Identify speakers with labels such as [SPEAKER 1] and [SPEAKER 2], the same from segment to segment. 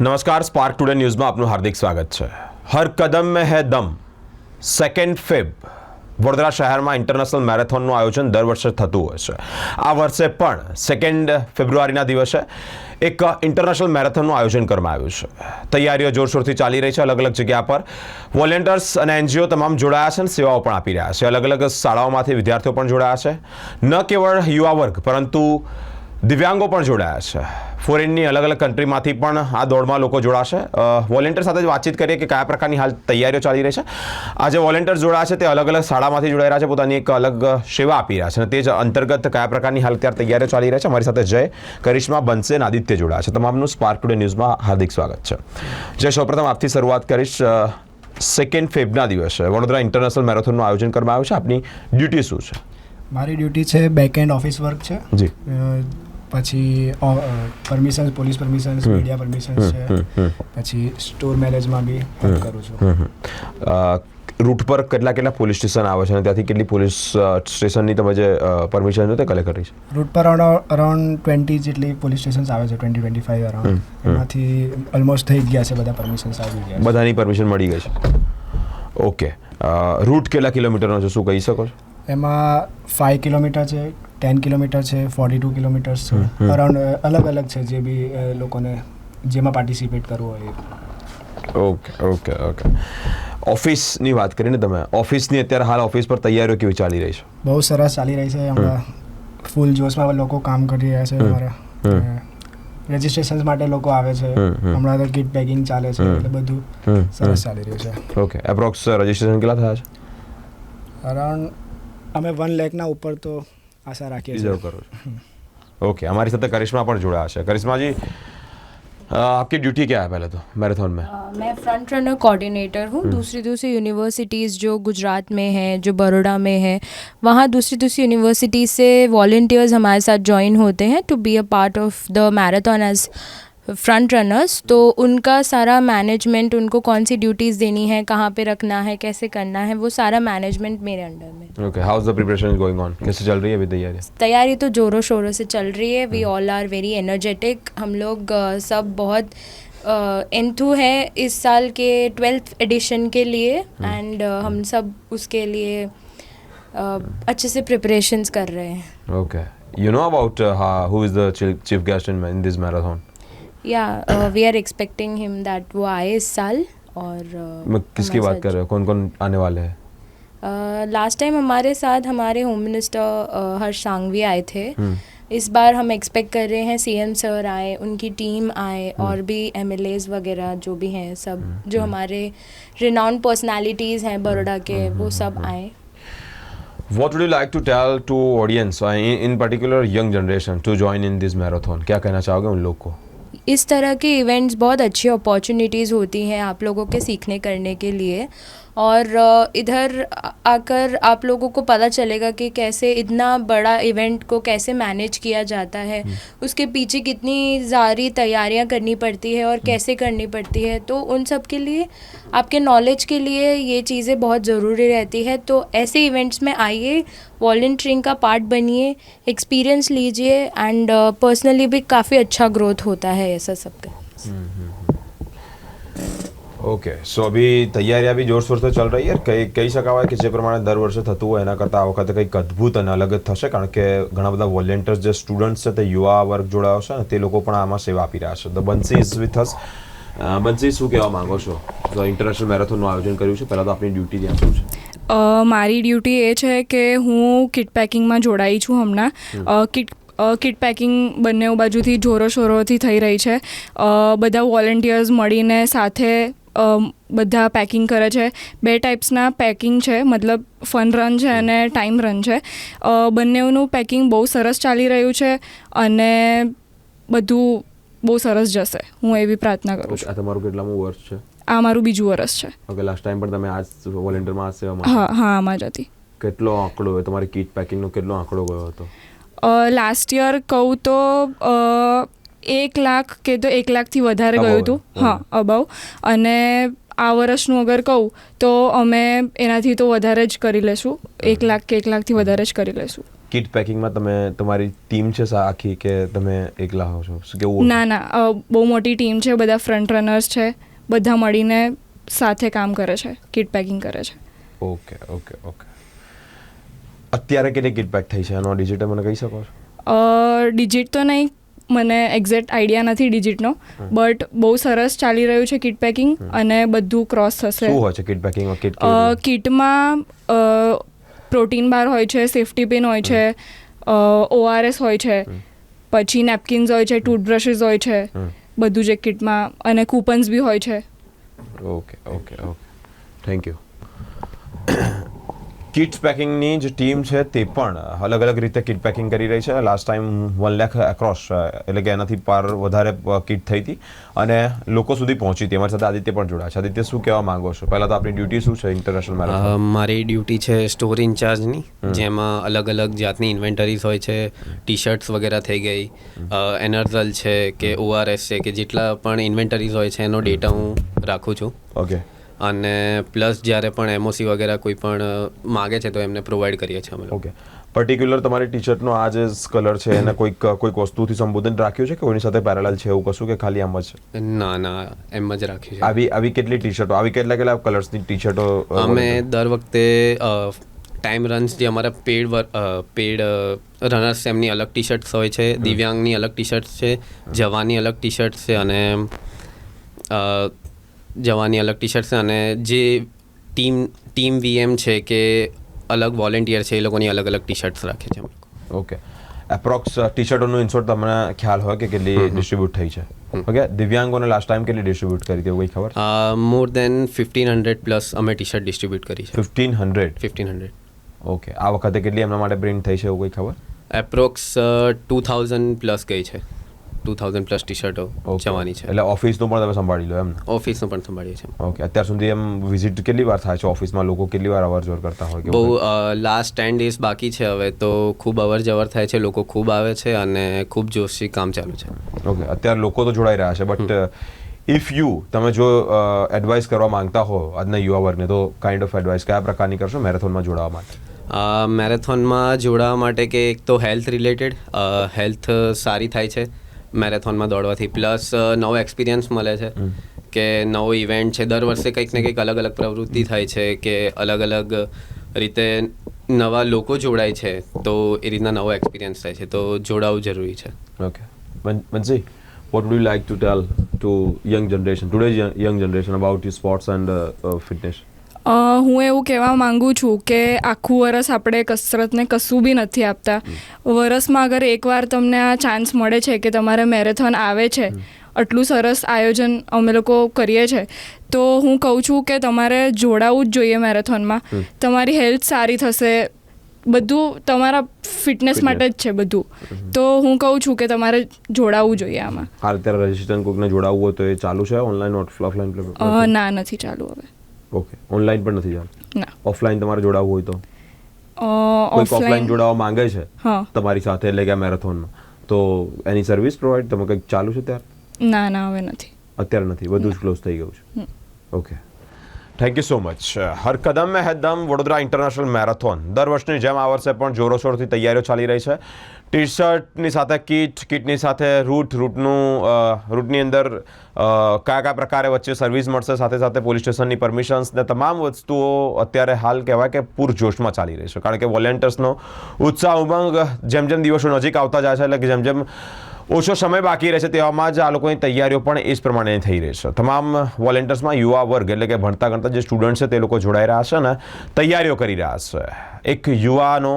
[SPEAKER 1] નમસ્કાર spark today ન્યૂઝમાં આપનું હાર્દિક સ્વાગત છે. હર કદમ મેં હે દમ. સેકન્ડ ફેબ વડોદરા શહેરમાં ઇન્ટરનેશનલ મેરેથોનનું આયોજન દર વર્ષે થતું હોય છે. આ વર્ષે પણ સેકન્ડ ફેબ્રુઆરીના દિવસે એક ઇન્ટરનેશનલ મેરેથોનનું આયોજન કરવામાં આવ્યું છે. તૈયારીઓ જોરશોરથી ચાલી રહી છે અલગ અલગ જગ્યા પર. વોલેન્ટિયર્સ અને એનજીઓ તમામ જોડાયા છે અને સેવાઓ પણ આપી રહ્યા છે. અલગ અલગ શાળાઓમાંથી વિદ્યાર્થીઓ પણ જોડાયા છે. ન કેવળ યુવા વર્ગ, પરંતુ દિવ્યાંગો પણ જોડાયા છે. ફોરેનની અલગ અલગ કન્ટ્રીમાંથી પણ આ દોડમાં લોકો જોડાશે. વોલેન્ટિયર સાથે જ વાતચીત કરીએ કે કયા પ્રકારની હાલ તૈયારીઓ ચાલી રહી છે. આ જે વોલેન્ટિયર જોડાયા છે તે અલગ અલગ શાળામાંથી જોડાઈ રહ્યા છે પોતાની એક અલગ સેવા આપી રહ્યા છે અને તે જ અંતર્ગત કયા પ્રકારની હાલ અત્યારે તૈયારીઓ ચાલી રહી છે. અમારી સાથે જય કરિશ્મા અને આદિત્ય જોડાયા છે. તમામનું સ્પાર્ક ટુડે ન્યૂઝમાં હાર્દિક સ્વાગત છે. જય સૌપ્રથમ આપથી શરૂઆત કરીશ સેકન્ડ ફેબના દિવસે. વડોદરા ઇન્ટરનેશનલ મેરેથોનનું આયોજન કરવામાં આવ્યું છે. આપની ડ્યુટી શું છે?
[SPEAKER 2] મારી ડ્યુટી છે બેક એન્ડ ઓફિસ વર્ક છે.
[SPEAKER 1] જી.
[SPEAKER 2] પછી permissions police
[SPEAKER 1] permissions
[SPEAKER 2] media permissions છે. પછી સ્ટોર મેનેજમાં બી હેલ્પ કરું છું.
[SPEAKER 1] રૂટ પર કેટલા કેટલા પોલીસ સ્ટેશન આવે છે અને ત્યાંથી કેટલી પોલીસ સ્ટેશનની તમે જે પરમિશન તે કલેક્ટ કરી છે
[SPEAKER 2] રૂટ પર અરાઉન્ડ ટ્વેન્ટી જેટલી પોલીસ સ્ટેશન્સ આવે છે ટ્વેન્ટી ટ્વેન્ટી ફાઈવ અરાઉન્ડ એમાંથી ઓલમોસ્ટ થઈ ગયા છે બધા પરમિશન્સ આવી ગયા છે.
[SPEAKER 1] બધાની પરમિશન મળી ગઈ છે? ઓકે રૂટ કેટલા કિલોમીટરનો છે શું કહી શકો છો?
[SPEAKER 2] એમાં ફાઈવ કિલોમીટર છે ટેન કિલોમીટર છે ફોર્ટી ટુ કિલોમીટર્સ છે અરાઉન્ડ અલગ અલગ છે જે બી લોકોને જેમાં પાર્ટિસિપેટ કરવું હોય
[SPEAKER 1] ઓકે ઓકે ઓકે ઓફિસની વાત કરીને તમે ઓફિસની અત્યારે હાલ ઓફિસ પર તૈયારીઓ કેવી ચાલી રહી છે?
[SPEAKER 2] બહુ સરસ ચાલી રહી છે હમણાં ફૂલ જોશમાં લોકો કામ કરી રહ્યા છે. અમારા. રજિસ્ટ્રેશન માટે લોકો આવે છે.
[SPEAKER 1] હમ, હમ.
[SPEAKER 2] હમણાં તો કિટ પેકિંગ ચાલે છે એટલે બધું સરસ ચાલી રહ્યું છે.
[SPEAKER 1] ઓકે એપ્રોક્સ રજિસ્ટ્રેશન કેટલા થયા છે?
[SPEAKER 2] અરાઉન્ડ અમે વન લેખના ઉપર તો આશા રાખીએ
[SPEAKER 1] રિઝર્વ
[SPEAKER 2] છીએ
[SPEAKER 1] કરો છો ઓકે हमारी સાથે करिश्मा પણ જોડાયા છે करिश्मा जी अ, आपकी ड्यूटी क्या है पहले तो मैराथन में
[SPEAKER 3] अ, मैं फ्रंट रनर कोऑर्डिनेटर हूँ दूसरी दूसरी यूनिवर्सिटीज़ जो गुजरात में है जो बड़ोड़ा में है वहाँ दूसरी दूसरी यूनिवर्सिटीज़ से वॉल्टियर्स हमारे साथ ज्वाइन होते हैं to be a part of the marathon as front runners तो उनका सारा मैनेजमेंट उनको कौन सी ड्यूटीज़ देनी है कहाँ पे रखना है कैसे करना है वो सारा मैनेजमेंट मेरे अंडर में।
[SPEAKER 1] Okay how is the preparation going on कैसे चल रही है अभी तैयारी?
[SPEAKER 3] तैयारी तो ज़ोरों शोरों से चल रही है। We all are very energetic हम लोग अ, सब बहुत एंथू uh, है इस साल के ट्वेल्थ एडिशन के लिए। एंड uh, हम सब उसके लिए अ, अच्छे से प्रिपरेशंस कर रहे हैं।
[SPEAKER 1] Okay you know about who is the chief guest in this marathon
[SPEAKER 3] या we are expecting him that वो आए इस साल और
[SPEAKER 1] मैं किसकी बात कर रहे हो? कौन कौन आने वाले हैं?
[SPEAKER 3] लास्ट टाइम हमारे साथ हमारे होम मिनिस्टर हर्ष सांघवी आए थे।
[SPEAKER 1] हम्म,
[SPEAKER 3] इस बार हम एक्सपेक्ट कर रहे हैं सीएम सर आए उनकी टीम आए और भी एमएलएज वगैरह जो भी हैं सब जो हमारे रिनाउंड पर्सनालिटीज़ हैं बड़ोड़ा के वो सब आए।
[SPEAKER 1] What would you like to tell to audience uh, in, in particular young generation to join in this marathon? क्या कहना चाहोगे उन लोग को?
[SPEAKER 3] इस तरह के इवेंट्स बहुत अच्छी अपॉर्चुनिटीज़ होती हैं आप लोगों के सीखने करने के लिए और इधर आकर आप लोगों को पता चलेगा कि कैसे इतना बड़ा इवेंट को कैसे मैनेज किया जाता है। उसके पीछे कितनी सारी तैयारियाँ करनी पड़ती है और कैसे करनी पड़ती है। तो उन सब के लिए आपके नॉलेज के लिए ये चीज़ें बहुत ज़रूरी रहती है। तो ऐसे इवेंट्स में आइए वॉल्टियरिंग का पार्ट बनिए एक्सपीरियंस लीजिए एंड पर्सनली भी काफ़ी अच्छा ग्रोथ होता है ऐसा सबका
[SPEAKER 1] ઓકે સો અભી તૈયારી અભી જોરશોર તો ચાલ રહી है કઈ કહી શકાવાય કે જે પ્રમાણે દર વર્ષે થતું હોય એના કરતાં આ વખતે કંઈક અદ્ભુત અને અલગ જ થશે કારણ કે ઘણા બધા વોલેન્ટિયર્સ જે સ્ટુડન્ટ્સ છે તે યુવા વર્ગ જોડાયો છે તે લોકો પણ આમાં સેવા આપી રહ્યા છે the Bansi is with us Bansi શું કહેવા માંગો છો? તો ઇન્ટરનેશનલ મેરેથોનનું આયોજન કર્યું છે પહેલાં તો આપણી ડ્યુટી ત્યાં શું છે?
[SPEAKER 4] મારી ડ્યુટી એ છે કે હું કિટ પેકિંગમાં જોડાઈ છું હમણાં. કિટ કિટ પેકિંગ બંને બાજુથી જોરો શોરોથી થઈ રહી છે. બધા વોલેન્ટિયર્સ મળીને સાથે બધા પેકિંગ કરે છે. બે ટાઈપ્સના પેકિંગ છે. મતલબ ફન રન છે અને ટાઈમ રન છે. બંનેનું પેકિંગ બહુ સરસ ચાલી રહ્યું છે અને બધું બહુ સરસ જશે. હું એવી પ્રાર્થના કરું છું.
[SPEAKER 1] તમારું કેટલામું વર્ષ છે?
[SPEAKER 4] આ મારું બીજું વર્ષ છે.
[SPEAKER 1] ઓકે લાસ્ટ ટાઈમ પણ તમે આ વોલેન્ટિયરમાં આ સેવામાં
[SPEAKER 4] હા હા આમાં જ હતી.
[SPEAKER 1] કેટલો આંકડો હોય? તમારી કીટ પેકિંગનો કેટલો આંકડો ગયો હતો?
[SPEAKER 4] લાસ્ટ યર કહું તો એક લાખ કે તો એક લાખથી વધારે ગયું હતું. હા અબાઉ અને આ વર્ષનું અગર કહું તો અમે એનાથી તો વધારે જ કરી લેશું. એક લાખ કે એક લાખથી વધારે જ કરી લેશું.
[SPEAKER 1] કિટ પેકિંગમાં તમે તમારી ટીમ છે આખી કે તમે એકલા હો છો? કેવું
[SPEAKER 4] ના ના. બહુ મોટી ટીમ છે બધા ફ્રન્ટ રનર્સ છે. બધા મળીને સાથે કામ કરે છે કિટ પેકિંગ કરે છે.
[SPEAKER 1] ઓકે ઓકે ઓકે અત્યારે કેટલી કિટ પેક થઈ છે? એનો ડિજિટ મને કહી શકો છો?
[SPEAKER 4] ડિજિટ તો નહીં મને એક્ઝેક્ટ આઈડિયા નથી ડિજિટનો બટ બહુ સરસ ચાલી રહ્યું છે કિટ પેકિંગ અને બધું ક્રોસ થશે.
[SPEAKER 1] શું હોય છે કિટ પેકિંગમાં કિટ
[SPEAKER 4] કિટમાં પ્રોટીન બાર હોય છે સેફ્ટી પિન હોય છે ઓઆરએસ હોય છે પછી નેપકિન્સ હોય છે ટૂથબ્રશિસ હોય છે બધું જે કિટમાં અને કૂપન્સ બી હોય છે.
[SPEAKER 1] Okay okay okay thank you kits પેકિંગની જે ટીમ છે તે પણ અલગ અલગ રીતે કિટ પેકિંગ કરી રહી છે. લાસ્ટ ટાઈમ વન લેખ એક્રોસ એટલે કે એનાથી પાર વધારે કિટ થઈ હતી અને લોકો સુધી પહોંચી હતી. અમારી સાથે આદિત્ય પણ જોડાયા છે. આદિત્ય શું કહેવા માંગો છો? પહેલાં તો આપણી ડ્યુટી શું છે ઇન્ટરનેશનલ મેરેથોન
[SPEAKER 5] મારી ડ્યુટી છે સ્ટોર ઇન્ચાર્જની જેમાં અલગ અલગ જાતની ઇન્વેન્ટરીઝ હોય છે. ટી શર્ટ્સ વગેરે થઈ ગઈ. એનર્ઝલ છે કે ઓઆરએસ છે કે જેટલા પણ ઇન્વેન્ટરીઝ હોય છે એનો ડેટા હું રાખું છું.
[SPEAKER 1] ઓકે
[SPEAKER 5] અને પ્લસ જ્યારે પણ એમઓસી વગેરે કોઈ પણ માગે છે તો એમને પ્રોવાઈડ કરીએ છીએ અમે
[SPEAKER 1] ઓકે પર્ટિક્યુલર તમારી ટી શર્ટનો આ જે કલર છે એને કોઈક કોઈક વસ્તુથી સંબોધન રાખ્યું છે કે કોઈની સાથે પેરેલલ છે એવું કશું કે ખાલી આમ જ?
[SPEAKER 5] ના ના એમ જ રાખ્યું છે.
[SPEAKER 1] આવી આવી કેટલી ટી શર્ટો આવી કેટલા કેટલા કલર્સની ટી શર્ટો
[SPEAKER 5] અમે દર વખતે ટાઈમ રન્સ જે અમારા પેડ પેડ રનર્સ એમની અલગ ટી શર્ટ્સ હોય છે દિવ્યાંગની અલગ ટી શર્ટ્સ છે જવાની અલગ ટી શર્ટ્સ છે અને જવાની અલગ ટી શર્ટ છે અને જે ટીમ ટીમ વીએમ છે કે અલગ વોલેન્ટિયર છે એ લોકોની અલગ અલગ ટી શર્ટ્સ રાખે છે
[SPEAKER 1] ઓકે. એપ્રોક્સ ટી શર્ટોનું ઇન્સોર્ટ તમને ખ્યાલ હોય કે કેટલી ડિસ્ટ્રીબ્યુટ થઈ છે. ઓકે દિવ્યાંગોને લાસ્ટ ટાઈમ કેટલી ડિસ્ટ્રીબ્યુટ કરી હતી કોઈ ખબર?
[SPEAKER 5] More than fifteen hundred plus અમે ટી શર્ટ ડિસ્ટ્રીબ્યુટ કરી છે.
[SPEAKER 1] Fifteen hundred
[SPEAKER 5] fifteen hundred
[SPEAKER 1] okay. આ વખતે કેટલી એમના માટે પ્રિન્ટ થઈ છે એવું કોઈ ખબર?
[SPEAKER 5] એપ્રોક્સ ટુ થાઉઝન્ડ પ્લસ ગઈ છે. ટુ થાઉઝન્ડ પ્લસ ટી શર્ટો જવાની છે.
[SPEAKER 1] એટલે ઓફિસનું પણ તમે સંભાળી લો એમ
[SPEAKER 5] ઓફિસનું પણ સંભાળીએ છીએ.
[SPEAKER 1] ઓકે અત્યાર સુધી એમ વિઝિટ કેટલી વાર થાય છે ઓફિસમાં લોકો કેટલી વાર અવર જવર કરતા હોય
[SPEAKER 5] બહુ લાસ્ટ ટેન ડેઝ બાકી છે હવે તો ખૂબ અવર જવર થાય છે લોકો ખૂબ આવે છે અને ખૂબ જોશથી કામ ચાલુ છે.
[SPEAKER 1] ઓકે અત્યારે લોકો તો જોડાઈ રહ્યા છે બટ ઇફ યુ તમે જો એડવાઇસ કરવા માંગતા હો આજના યુવા વર્ગને તો કાઇન્ડ ઓફ એડવાઇસ કયા પ્રકારની કરશો મેરેથોનમાં જોડાવા માટે?
[SPEAKER 5] મેરેથોનમાં જોડાવા માટે કે એક તો હેલ્થ રિલેટેડ હેલ્થ સારી થાય છે મેરેથોનમાં દોડવાથી. પ્લસ નવો એક્સપિરિયન્સ મળે છે કે નવો ઇવેન્ટ છે. દર વર્ષે કંઈક ને કંઈક અલગ અલગ પ્રવૃત્તિ થાય છે કે અલગ અલગ રીતે નવા લોકો જોડાય છે તો એ રીતના નવો એક્સપિરિયન્સ થાય છે. તો જોડાવું જરૂરી છે.
[SPEAKER 1] Okay Mansi, what would you like to tell to young generation, today's young, young generation about your sports and uh, uh, fitness?
[SPEAKER 4] હું એવું કહેવા માંગુ છું કે આખું વરસ આપણે કસરતને કશું બી નથી આપતા. વરસમાં અગર એકવાર તમને આ ચાન્સ મળે છે કે તમારે મેરેથોન આવે છે આટલું સરસ આયોજન અમે લોકો કરીએ છીએ તો હું કહું છું કે તમારે જોડાવું જ જોઈએ મેરેથોનમાં તમારી હેલ્થ સારી થશે. બધું તમારા ફિટનેસ માટે જ છે બધું. તો હું કહું છું કે તમારે જોડાવું જોઈએ આમાં.
[SPEAKER 1] હાલ અત્યારે રજિસ્ટ્રેશન કોઈકને જોડાવવું હોય તો એ ચાલુ છે ઓનલાઈન ઓફલાઈન
[SPEAKER 4] ના નથી ચાલુ હવે.
[SPEAKER 1] ઓકે ઓનલાઈન પણ નથી
[SPEAKER 4] જાણ?
[SPEAKER 1] ઓફલાઈન તમારે જોડાવવું હોય તો? કોઈક ઓફલાઈન જોડાવા માંગે છે? તમારી સાથે એટલે કે મેરેથોનમાં. તો એની સર્વિસ પ્રોવાઈડ તમે કંઈક ચાલુ છે ત્યારે
[SPEAKER 4] ના ના હવે નથી.
[SPEAKER 1] અત્યારે નથી. બધું જ ક્લોઝ થઈ ગયું છે. Okay thank you so much હર કદમ મેં હે વડોદરા ઇન્ટરનેશનલ મેરેથોન દર વર્ષની જેમ આ વર્ષે પણ જોરોશોરથી તૈયારીઓ ચાલી રહી છે. ટી શર્ટની સાથે, કીટ, કીટની સાથે, રૂટ, રૂટનું રૂટની અંદર કયા કયા પ્રકારે વચ્ચે સર્વિસ મળશે, સાથે સાથે પોલીસ સ્ટેશનની પરમિશન્સ ને તમામ વસ્તુઓ અત્યારે હાલ કહેવાય કે પૂરજોશમાં ચાલી રહી છે. કારણ કે વોલેન્ટિયર્સનો ઉત્સાહ, ઉમંગ જેમ જેમ દિવસો નજીક આવતા જાય છે, એટલે કે જેમ જેમ ઓછો સમય બાકી રહેશે તેવામાં જ આ લોકોની તૈયારીઓ પણ એ જ પ્રમાણે થઈ રહી છે. તમામ વોલેન્ટિયર્સમાં યુવા વર્ગ, એટલે કે ભણતા ગણતા જે સ્ટુડન્ટ છે, તે લોકો જોડાઈ રહ્યા છે ને તૈયારીઓ કરી રહ્યા છે. એક યુવાનો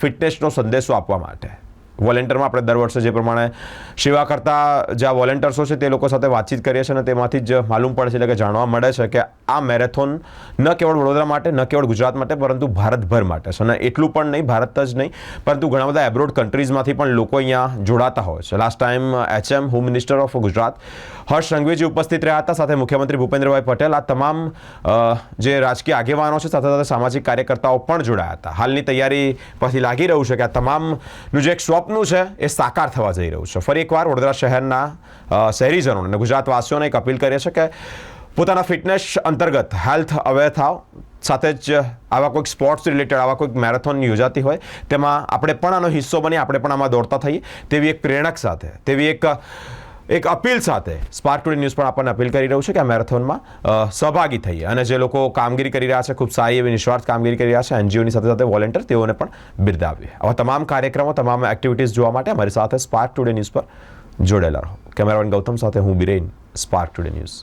[SPEAKER 1] ફિટનેસનો સંદેશો આપવા માટે. વોલેન્ટિયરમાં આપણે દર વર્ષે જે પ્રમાણે સેવા કરતા જે આ વોલેન્ટિયર્સો છે તે લોકો સાથે વાતચીત કરીએ છીએ અને તેમાંથી જ માલુમ પડે છે એટલે કે જાણવા મળે છે કે આ મેરેથોન ન કેવળ વડોદરા માટે, ન કેવળ ગુજરાત માટે, પરંતુ ભારતભર માટે છે. અને એટલું પણ નહીં, ભારત જ નહીં, પરંતુ ઘણા બધા એબ્રોડ કન્ટ્રીઝમાંથી પણ લોકો અહીંયા જોડાતા હોય છે. Last time HM home minister of Gujarat Harsh Sanghaviji ઉપસ્થિત રહ્યા હતા. સાથે મુખ્યમંત્રી ભૂપેન્દ્રભાઈ પટેલ, આ તમામ જે રાજકીય આગેવાનો છે, સાથે સાથે સામાજિક કાર્યકર્તાઓ પણ જોડાયા હતા. હાલની તૈયારી પરથી લાગી રહ્યું છે કે આ તમામનું જે એક સ્વપ્ન છે, એ સાકાર થવા જઈ રહ્યું છે. ફરી એકવાર વડોદરા શહેરના શહેરીજનોને ગુજરાતવાસીઓને એક અપીલ કરીએ છીએ કે પોતાના ફિટનેસ અંતર્ગત હેલ્થ અવેર થાવ, સાથે જ આવા કોઈક સ્પોર્ટ્સ રિલેટેડ, આવા કોઈક મેરેથોન યોજાતી હોય, તેમાં આપણે પણ આનો હિસ્સો બની, આપણે પણ આમાં દોડતા થઈએ, તેવી એક પ્રેરણક સાથે, તેવી એક એક અપીલ સાથે સ્પાર્ક ટુડે ન્યૂઝ પણ આપણને અપીલ કરી રહ્યું છે કે આ મેરેથોનમાં સહભાગી થઈએ. અને જે લોકો કામગીરી કરી રહ્યા છે, ખૂબ સારી એવી નિસ્વાર્થ કામગીરી કરી રહ્યા છે, એનજીઓની સાથે સાથે વોલેન્ટિયર, તેઓને પણ બિરદાવીએ. આવા તમામ કાર્યક્રમો, તમામ એક્ટિવિટીઝ જોવા માટે અમારી સાથે સ્પાર્ક ટુડે ન્યૂઝ પર જોડાયેલા રહો. કેમેરામેન ગૌતમ સાથે હું બિરેન સ્પાર્ક ટુડે ન્યૂઝ